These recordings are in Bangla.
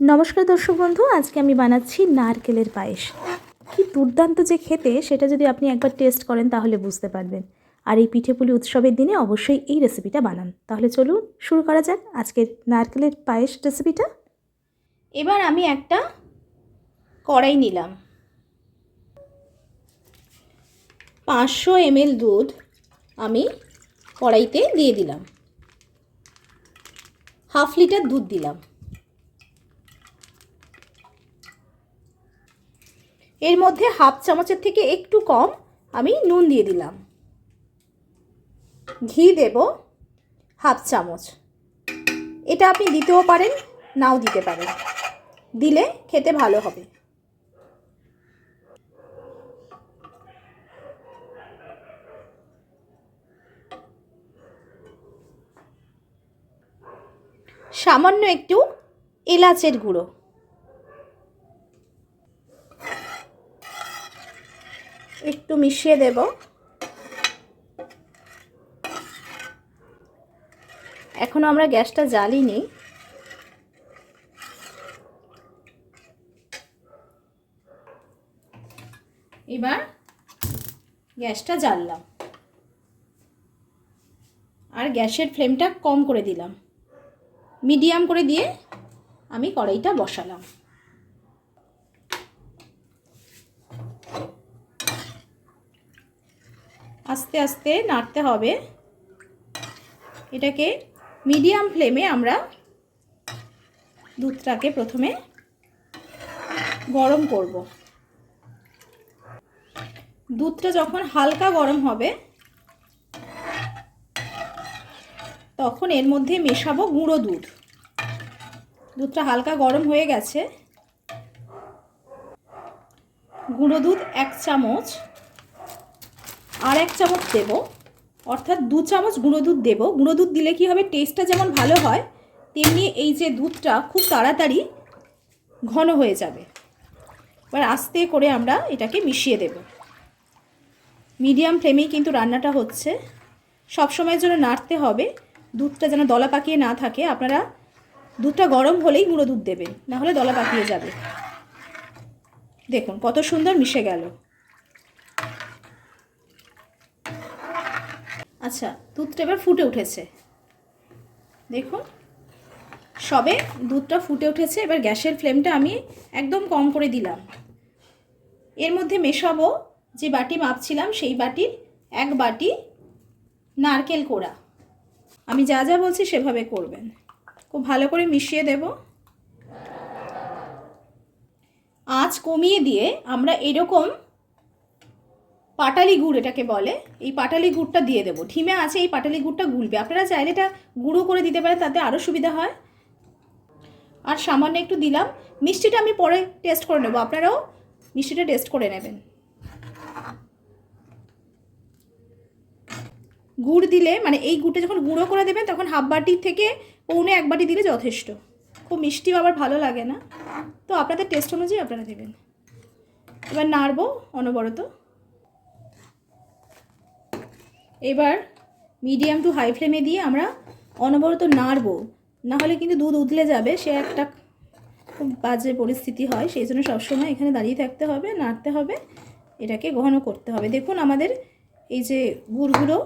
নমস্কার দর্শক বন্ধু, আজকে আমি বানাচ্ছি নারকেলের পায়েস। কি দুর্দান্ত যে খেতে, সেটা যদি আপনি একবার টেস্ট করেন তাহলে বুঝতে পারবেন। আর এই পিঠেপুলি উৎসবের দিনে অবশ্যই এই রেসিপিটা বানান। তাহলে চলুন শুরু করা যাক আজকের নারকেলের পায়েস রেসিপিটা। এবার আমি একটা কড়াই নিলাম। পাঁচশো এমএল দুধ আমি কড়াইতে দিয়ে দিলাম। হাফ লিটার দুধ দিলাম। এর মধ্যে হাফ চামচের থেকে একটু কম আমি নুন দিয়ে দিলাম। ঘি দেব হাফ চামচ। এটা আপনি দিতেও পারেন, নাও দিতে পারেন। দিলে খেতে ভালো হবে। সামান্য একটু এলাচের গুঁড়ো। একটু মিশিয়ে দেব। এখনও আমরা গ্যাসটা জ্বালিনি। এবার গ্যাসটা জ্বাললাম। আর গ্যাসের ফ্লেমটা কম করে দিলাম। মিডিয়াম করে দিয়ে আমি কড়াইটা বসালাম। আস্তে আস্তে নাড়তে হবে। এটাকে মিডিয়াম ফ্লেমে আমরা দুধটাকে প্রথমে গরম করব। দুধটা যখন হালকা গরম হবে, তখন এর মধ্যে মেশাবো গুঁড়ো দুধ। দুধটা হালকা গরম হয়ে গেছে। গুঁড়ো দুধ এক চামচ আর এক চামচ দেব। অর্থাৎ দু চামচ গুঁড়ো দুধ দেবো। গুঁড়ো দুধ দিলে কি হবে? টেস্টটা যেমন ভালো হয়, তেমনি এই যে দুধটা খুব তাড়াতাড়ি ঘন হয়ে যাবে। এবার আস্তে করে আমরা এটাকে মিশিয়ে দেব। মিডিয়াম ফ্লেমেই কিন্তু রান্নাটা হচ্ছে। সব সময়ের জন্য নাড়তে হবে। দুধটা যেন দলা পাকিয়ে না থাকে। আপনারা দুধটা গরম হলেই গুঁড়ো দুধ দেবেন না হলে দলা পাকিয়ে যাবে। দেখুন কত সুন্দর মিশে গেল। আচ্ছা দুধটা এবার ফুটে উঠেছে। দেখুন, সবে দুধটা ফুটে উঠেছে, এবার গ্যাসের ফ্লেমটা আমি একদম কম করে দিলাম। এর মধ্যে মেশাবো যে বাটি মাপছিলাম, সেই বাটির এক বাটি নারকেল কোড়া। আমি যা যা বলছি সেভাবে করবেন। খুব ভালো করে মিশিয়ে দেব। আঁচ কমিয়ে দিয়ে আমরা এরকম পাটালি গুড় এটাকে বলে, এই পাটালি গুড়টা দিয়ে দেবো। ঠিমে আছে, এই পাটালি গুড়টা গুলবে। আপনারা চাইলে এটা গুঁড়ো করে দিতে পারেন, তাতে আরও সুবিধা হয়। আর সামান্য একটু দিলাম। মিষ্টিটা আমি পরে টেস্ট করে নেব। আপনারাও মিষ্টিটা টেস্ট করে নেবেন। গুড় দিলে মানে এই গুড়টা যখন গুঁড়ো করে দেবেন, তখন হাফ বাটি থেকে পৌনে এক বাটি দিলে যথেষ্ট। খুব মিষ্টিও আবার ভালো লাগে না। তো আপনাদের টেস্ট অনুযায়ী আপনারা দেবেন। এবার নাড়বো অনবরত। এবার মিডিয়াম টু হাই ফ্লেমে দিয়ে আমরা অনবরত নাড়বো। না হলে কিন্তু দুধ উতলে যাবে, সে একটা খুব বাজে পরিস্থিতি হয়, সেই জন্য সবসময় এখানে দাঁড়িয়ে থাকতে হবে, নাড়তে হবে, এটাকে ঘন করতে হবে। দেখুন আমাদের এই যে গুড়গুলো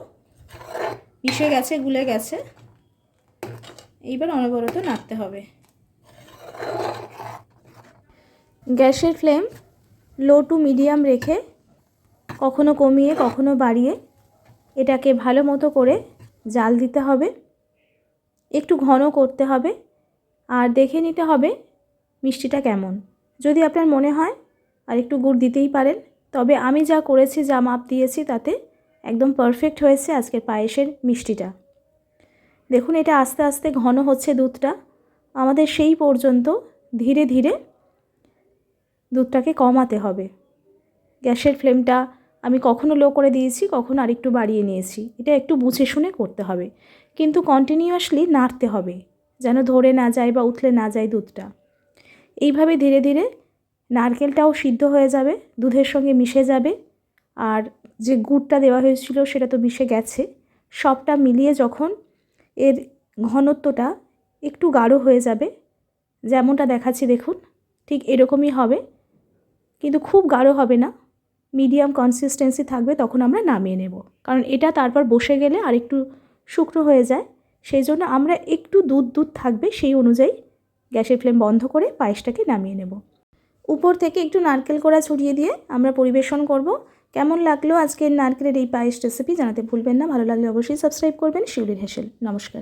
মিশে গেছে, গুলে গেছে। এইবার অনবরত নাড়তে হবে। গ্যাসের ফ্লেম লো টু মিডিয়াম রেখে কখনো কমিয়ে, কখনো বাড়িয়ে এটাকে ভালো মতো করে জাল দিতে হবে। একটু ঘন করতে হবে। আর দেখে নিতে হবে মিষ্টিটা কেমন। যদি আপনার মনে হয় আর একটু গুড় দিতেই পারেন, তবে আমি যা করেছি, যা মাপ দিয়েছি, তাতে একদম পারফেক্ট হয়েছে আজকের পায়েসের মিষ্টিটা। দেখুন, এটা আস্তে আস্তে ঘন হচ্ছে দুধটা। আমাদের সেই পর্যন্ত ধীরে ধীরে দুধটাকে কমাতে হবে। গ্যাসের ফ্লেমটা আমি কখনো লো করে দিয়েছি, কখনো আরেকটু বাড়িয়ে নিয়েছি। এটা একটু বুঝে শুনে করতে হবে। কিন্তু কন্টিনিউয়াসলি নাড়তে হবে, যেন ধরে না যায় বা উঠলে না যায় দুধটা। এইভাবে ধীরে ধীরে নারকেলটাও সিদ্ধ হয়ে যাবে, দুধের সঙ্গে মিশে যাবে। আর যে গুড়টা দেওয়া হয়েছিল সেটা তো মিশে গেছে। সবটা মিলিয়ে যখন এর ঘনত্বটা একটু গাঢ় হয়ে যাবে, যেমনটা দেখাচ্ছি দেখুন, ঠিক এরকমই হবে। কিন্তু খুব গাঢ় হবে না। মিডিয়াম কনসিস্টেন্সি থাকবে, তখন আমরা নামিয়ে নেব। কারণ এটা তারপর বসে গেলে আর একটু শুকনো হয়ে যায়। সেই জন্য আমরা একটু দুধ দুধ থাকবে, সেই অনুযায়ী গ্যাসের ফ্লেম বন্ধ করে পায়েসটাকে নামিয়ে নেব। উপর থেকে একটু নারকেল কোড়া ছড়িয়ে দিয়ে আমরা পরিবেশন করব। কেমন লাগল আজকের নারকেলের এই পায়েস রেসিপি জানাতে ভুলবেন না। ভালো লাগলে অবশ্যই সাবস্ক্রাইব করবেন। শিউলির হেসেল। নমস্কার।